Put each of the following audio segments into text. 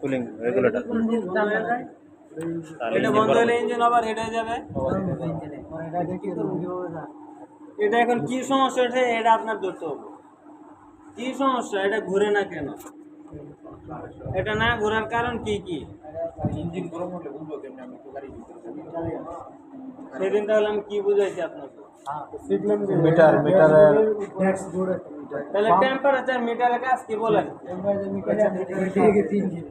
Cooling regulator এটা বন্ধ হলে ইঞ্জিন আবার হেড হয়ে যাবে। এটা এখন কি সমস্যা? হচ্ছে এটা আপনার ধরতে হবে। কি সমস্যা? এটা ঘুরে না কেন? এটা না ঘোরার কারণ কি কি? ইঞ্জিন গরম হলে বুঝব কেমনি আমি তো গাড়ি সেদিন তাহলে আমি কি বুঝাইছি আপনাকে? মিটার মিটারের তাহলে টেম্পারেচার মিটারের কাজ কি বলেন?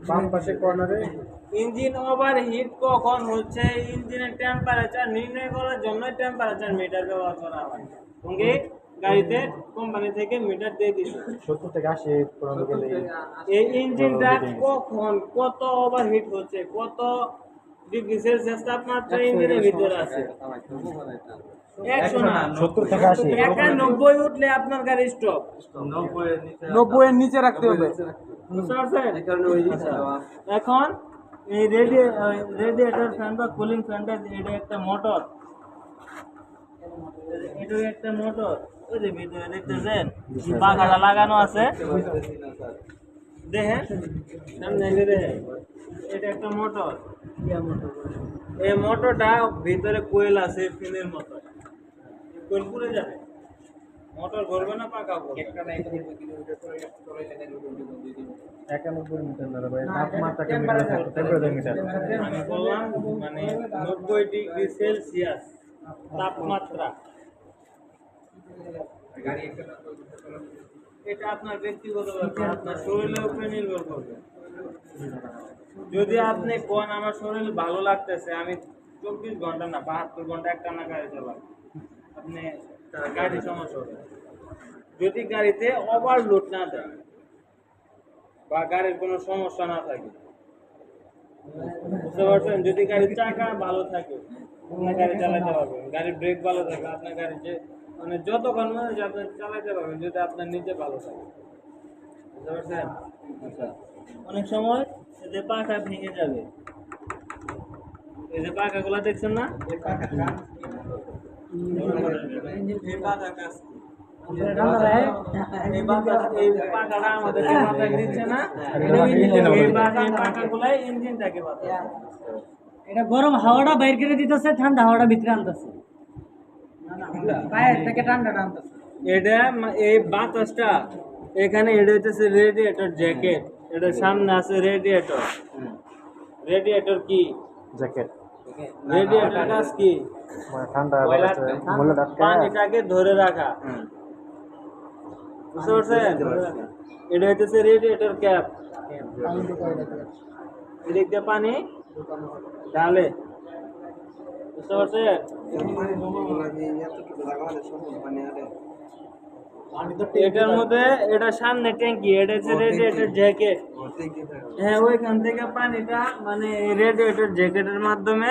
বাম পাশে কর্নারে ইঞ্জিন ওভারহিট কখন হচ্ছে? ইঞ্জিনের টেম্পারেচার নির্ণয় করার জন্য টেম্পারেচার মিটার ব্যবহার করা হয়। সঙ্গে গাড়িতে কোম্পানি থেকে মিটার দিয়ে দিচ্ছে সত্তর থেকে আশি পর্যন্ত গেলে এই ইঞ্জিনটা কখন কত ওভারহিট হচ্ছে? কত ডিগ্রি সেলসিয়াস তাপমাত্রা ইঞ্জিনের ভিতরে আছে? একশো না সত্তর থেকে আশি। একানব্বই উঠলে আপনার গাড়ি স্টপ নব্বই এর নিচে রাখতে হবে। এখন এই রেডিয়েটর ফ্যান বা কুলিং ফ্যানটা এটা একটা মোটর এটা একটা মোটর ওই যে ভিতরে দেখতেছেন? পাখাটা লাগানো আছে। দেখেন। সামনে দেখেন। এটা একটা মোটর এই মোটরটা ভিতরে কোয়েল আছে ফিনের মতো। পুড়ে যাবে। মোটর ঘুরবে না পাকা একটা না একানব্বই কিলোমিটার চলে একানব্বই মিটার মিটার। টেম্পারেচার মিটার আমি বললাম মানে নব্বই ডিগ্রি সেলসিয়াস তাপমাত্রা। এটা আপনার ব্যক্তিগত ব্যাপার আপনার শরীরের উপরে নির্ভর করবে। যদি আপনি কোন আমার শরীর ভালো লাগতেছে আমি চব্বিশ ঘণ্টা না বাহাত্তর ঘণ্টা একটা না গাড়ি চালাম আপনি গাড়ি সমস্যা হবে। যদি গাড়িতে ওভারলোড না দেয় বা গাড়ির কোনো সমস্যা না থাকে, বুঝতে পারছেন? যদি গাড়ির চাকা ভালো থাকে আপনার গাড়ি চালাতে পারবেন। গাড়ির ব্রেক ভালো থাকে আপনার গাড়ি যে মানে যতক্ষণ মনে হচ্ছে আপনি চালাতে পারবেন, যদি আপনার নিজে ভালো থাকে। বুঝতে পারছেন? আচ্ছা। অনেক সময় যে পাখা ভেঙে যাবে। এই যে পাখাগুলো দেখছেন না? এটা গরম হাওয়াটা বাইর করে দিতেছে ঠান্ডা হাওয়াটা ভিতরে আনতেছে বাইরে থেকে ঠান্ডাটা আনতেছে এটা এই বাতাসটা এখানে এটা রেডিয়েটর জ্যাকেট এটা সামনে আছে রেডিয়েটর রেডিয়েটর কি? জ্যাকেট রেডিয়েটর কাজ কি মানে ঠান্ডা পানিটাকে ধরে রাখা। বুঝতে পারছেন? এটা হচ্ছে রেডিয়েটর ক্যাপ। এদিক দিয়ে পানি। ঢালে বুঝতে পারছেন? এটার মধ্যে এটা সামনে ট্যাঙ্কি এটা হচ্ছে রেডিয়েটর জ্যাকেট। হ্যাঁ ওইখান থেকে পানিটা মানে রেডিয়েটর জ্যাকেটের মাধ্যমে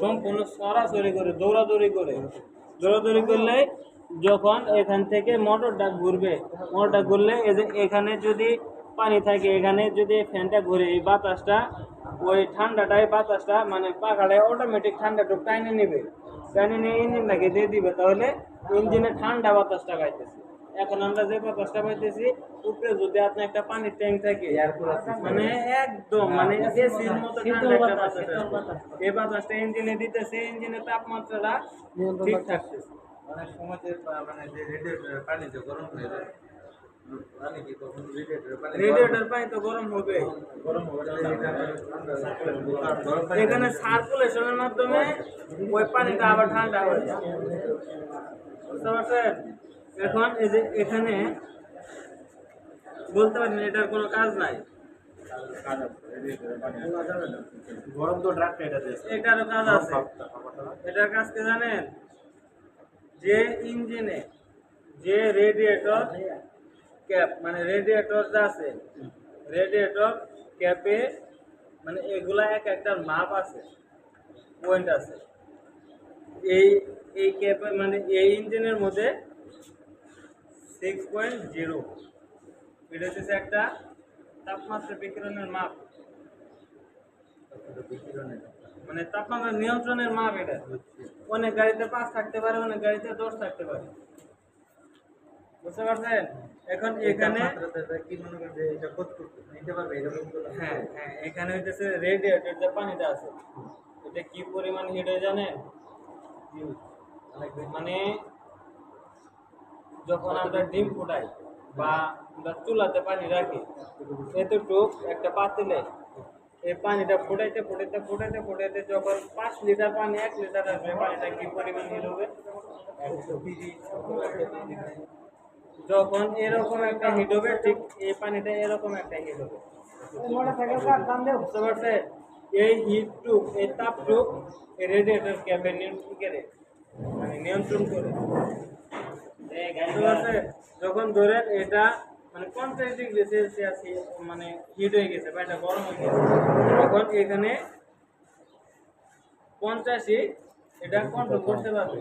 সম্পূর্ণ সরাসরি করে দৌড়াদৌড়ি করে। দৌড়াদৌড়ি করলে যখন এখান থেকে মোটরটা ঘুরবে মোটরটা ঘুরলে এখানে যদি পানি থাকে এখানে যদি ফ্যানটা ঘুরে এই বাতাসটা ওই ঠান্ডাটাই বাতাসটা মানে পাখাটায় অটোমেটিক ঠান্ডাটা টাইনে নেবে। টাইনে নিয়ে ইঞ্জিনটাকে দিয়ে দিবে তাহলে ইঞ্জিনে ঠান্ডা বাতাসটা পাইতেছে এখন আমরা যে বাতাসটা পাইতেছি উপরে যদি আপনার একটা পানির ট্যাঙ্ক থাকে মানে একদম মানে এসির মতো ঠান্ডা একটা বাতাস এই বাতাসটা ইঞ্জিনে দিতেছে ইঞ্জিনের তাপমাত্রাটা ঠিক থাকতেছে। অনেক সময় যে মানে যে রেডিয়েটর পানি যে গরম হয়ে যায় রেডিয়েটর পানি তো গরম হবে। এখানে সার্কুলেশনের মাধ্যমে ওই পানিটা আবার ঠান্ডা হয়ে যায় বুঝতে পারছেন? এখন এই যে এখানে বলতে পারেন এটার কোনো কাজ নাই। গরম তো এটা এটারও কাজ আছে। এটার কাজ কি জানেন? যে ইঞ্জিনে যে রেডিয়েটর ক্যাপ মানে রেডিয়েটর যা আছে রেডিয়েটর ক্যাপে মানে এগুলা এক একটার মাপ আছে পয়েন্ট আছে। এই এই ক্যাপে মানে এই ইঞ্জিনের মধ্যে সিক্স পয়েন্ট জিরো এটা হচ্ছে একটা তাপমাত্রা বিকিরণের মাপ। মানে তাপমাত্রা নিয়ন্ত্রণের মাপ এটা। অনেক গাড়িতে পাঁচ থাকতে পারে অনেক গাড়িতে দশ থাকতে পারে। বুঝতে পারছেন? এখন এখানে কি মনে করেন এটা নিতে পারবে। হ্যাঁ হ্যাঁ এখানে হইতেছে রেডিয়েটর যে পানিটা আছে এটা কি পরিমাণ হিট হয় জানেন? মানে যখন আমরা ডিম ফুটাই বা আমরা চুলাতে পানি রাখি এতটুক একটা পাতিলে এই পানিটা ফুটাইতে ফুটাইতে ফুটাইতে ফুটাইতে যখন পাঁচ লিটার পানি, এক লিটার আসবে, পানিটা কি পরিমাণ হিট হবে? যখন এরকম একটা হিট হবে, ঠিক এই পানিটা এরকম একটা হিট হবে। বুঝতে এই এই তাপটুক রেডিয়েটর ক্যাপে নিয়ন্ত্রণ করে। মানে নিয়ন্ত্রণ করে। যখন ধরেন এটা মানে পঞ্চাশ ডিগ্রি সেলসিয়াস মানে হিট হয়ে গেছে বা এটা গরম হয়ে গেছে তখন এখানে পঞ্চাশি এটা কন্ট্রোল করতে পারবে।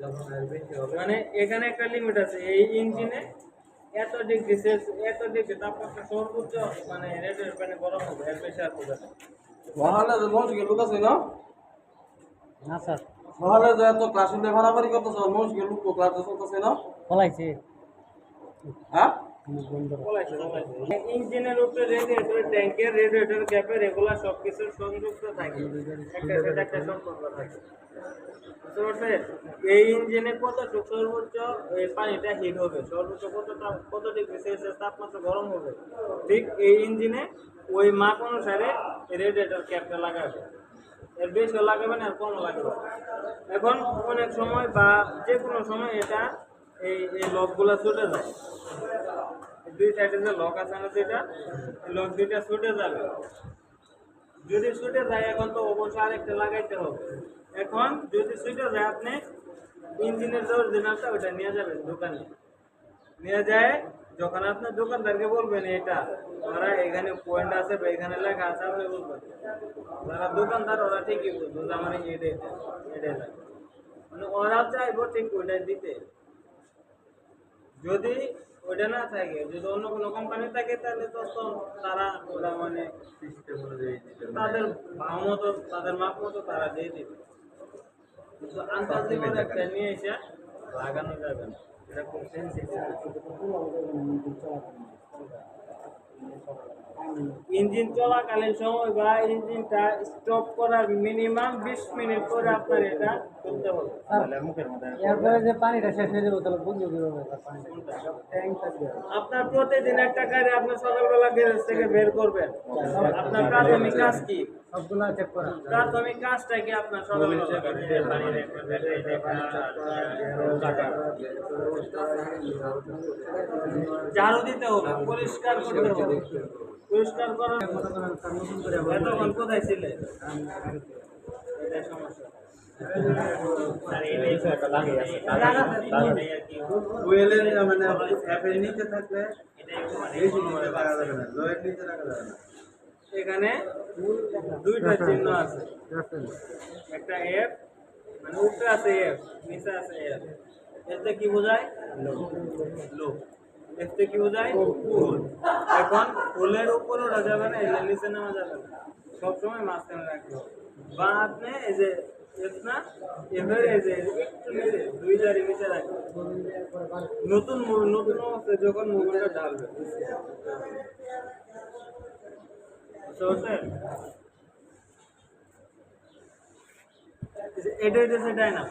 যখন বেশি হবে মানে এখানে একটা লিমিট আছে এই ইঞ্জিনে এত ডিগ্রি সেলসিয়াস এত ডিগ্রি তাপমাত্রা সর্বোচ্চ মানে রেডিয়েটর প্যানে গরম হবে এর বেশি আর হবে না স্যার। মহালে যে এত ক্লাস নিয়ে ভাড়াভাড়ি করতেছে ক্লাস চলতেছে না? হ্যাঁ ইঞ্জিনের উপরে রেডিয়েটর ট্যাঙ্কের রেডিয়েটর গ্যাপে রেগুলার সব কিছু সংযুক্ত থাকে। একটা সাথে একটা সম্পর্ক থাকে। এই ইঞ্জিনে কতটুকু সর্বোচ্চ এই পানিটা হিট হবে? সর্বোচ্চ কত তাপ- কত ডিগ্রি সেলসিয়াস তাপমাত্রা গরম হবে? ঠিক এই ইঞ্জিনে ওই মাপ অনুসারে রেডিয়েটর ক্যাপটা লাগাবে। এর বেশিও লাগাবে না, আর কম লাগবে। এখন অনেক সময় বা যে কোনো সময় এটা এই এই লকগুলো ছুটে যায়। দুই সাইডে যে লক আছে না যেটা লক দুইটা ছুটে যাবে। যদি ছুটে যায়, এখন তো অবশ্যই আরেকটা লাগাইতে হবে। এখন যদি ছুটে যায়, আপনি ইঞ্জিনের যে অরিজিনালটা ওটা নিয়ে যাবেন দোকানে। নিয়ে যায় যখন আপনি দোকানদারকে বলবেন এটা ওরা এখানে পয়েন্ট আছে বা এখানে লেখা আছে আপনি বলবেন। যারা দোকানদার ওরা ঠিকই বুঝব যে আমার এটা এটা এটাই লাগে মানে ওরা চাইব ঠিক ওইটাই দিতে। যদি ওইটা না থাকে যদি অন্য কোনো কোম্পানি থাকে তাহলে তো তো তারা ওরা মানে সিস্টেম অনুযায়ী দিতে হবে। তাদের ভাব মতো তাদের মাপ মতো তারা দিয়ে দিবে। কিন্তু আন্দাজে করে একটা নিয়ে এসে লাগানো যাবে না। Pero con ustedes se engine চলাকালীন সময় বা ইঞ্জিনটা স্টপ করার মিনিমাম বিশ মিনিট পরে আপনার এটা করতে হবে। এরপরে যে পানিটা শেষ হয়ে যাবে তাহলে বুঝব কীভাবে আপনার প্রতিদিন একটা গাড়ি আপনি সকালবেলা গ্যারেজ থেকে বের করবেন। আপনার প্রাথমিক কাজ কি? প্রাথমিক কাজটা কি আপনার সকালবেলা? ঝাড়ু দিতে হবে পরিষ্কার করতে হবে। পরিষ্কার করার সমস্যা মানে অ্যাপের নিচে থাকলে বেশি নিচে রাখা যাবে না লোয়ের নিচে রাখা যাবে না। এখানে দুইটা চিহ্ন আছে। একটা এফ মানে উপরে আছে এফ নিচে আছে এফ এতে কি বোঝায়? লো এতে কি বোঝায়? ফুল এখন ফুলের উপর ওঠা যাবে না এর নিচে নেওয়া যাবে না। সবসময় মাঝখানে রাখতে হবে। বা আপনি এই যে না এই যে একটু নিচে রাখবে নতুন নতুন অবস্থায় যখন মোবাইলটা ডালবে? এটা হইতেছে ডাইনাম।